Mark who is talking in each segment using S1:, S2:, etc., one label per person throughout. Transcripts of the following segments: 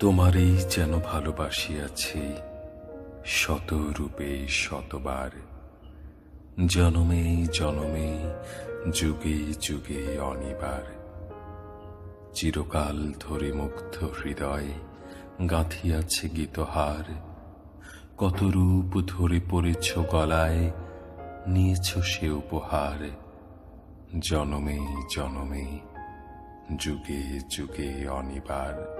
S1: তোমারই যেন ভালোবাসিয়াছি শত রূপে শতবার। জনমে জনমে, যুগে যুগে অনিবার। চিরকাল ধরে মুগ্ধ হৃদয় গাঁথিয়াছে গীতহার। কত রূপ ধরে পড়েছ গলায়, নিয়েছ সে উপহার। জনমে জনমে, যুগে যুগে অনিবার।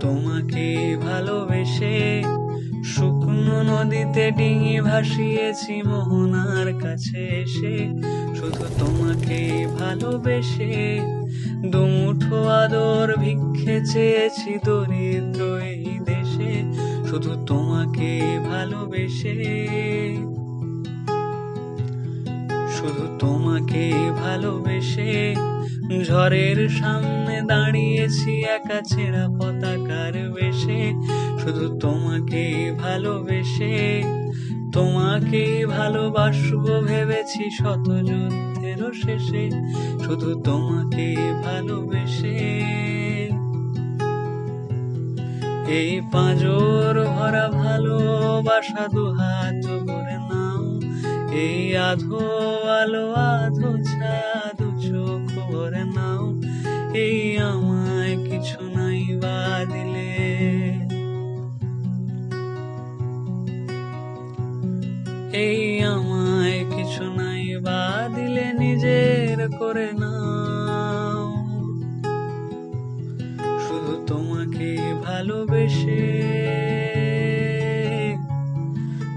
S2: তোমাকে ভালোবেসে শুকনো নদীতে ডিঙি ভাসিয়েছি মোহনার কাছে এসে। শুধু তোমাকে ভালোবেসে দুমুঠো আদর ভিক্ষে চেয়েছি দরিদ্র এই দেশে। শুধু তোমাকে ভালোবেসে শুধু তোমাকে ভালোবেসে ঝড়ের সামনে দাঁড়িয়েছি একা ছেঁড়া পতাকার বেশে। শুধু তোমাকে ভালোবেসে, তোমাকে ভালোবাসবো ভেবেছি শত যুদ্ধেরও শেষে। শুধু তোমাকে ভালোবেসে। এই পাঁজর ভরা ভালোবাসা দু হাত করে নাও, এই আধো আলো আধো ছাদু চোখ এই আমায় কিছু নাই বা দিলে। এই আমায় কিছু নাই বা দিলে নিজের করে নাও। শুধু তোমাকে ভালোবেসে,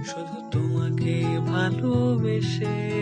S2: শুধু তোমাকে ভালোবেসে।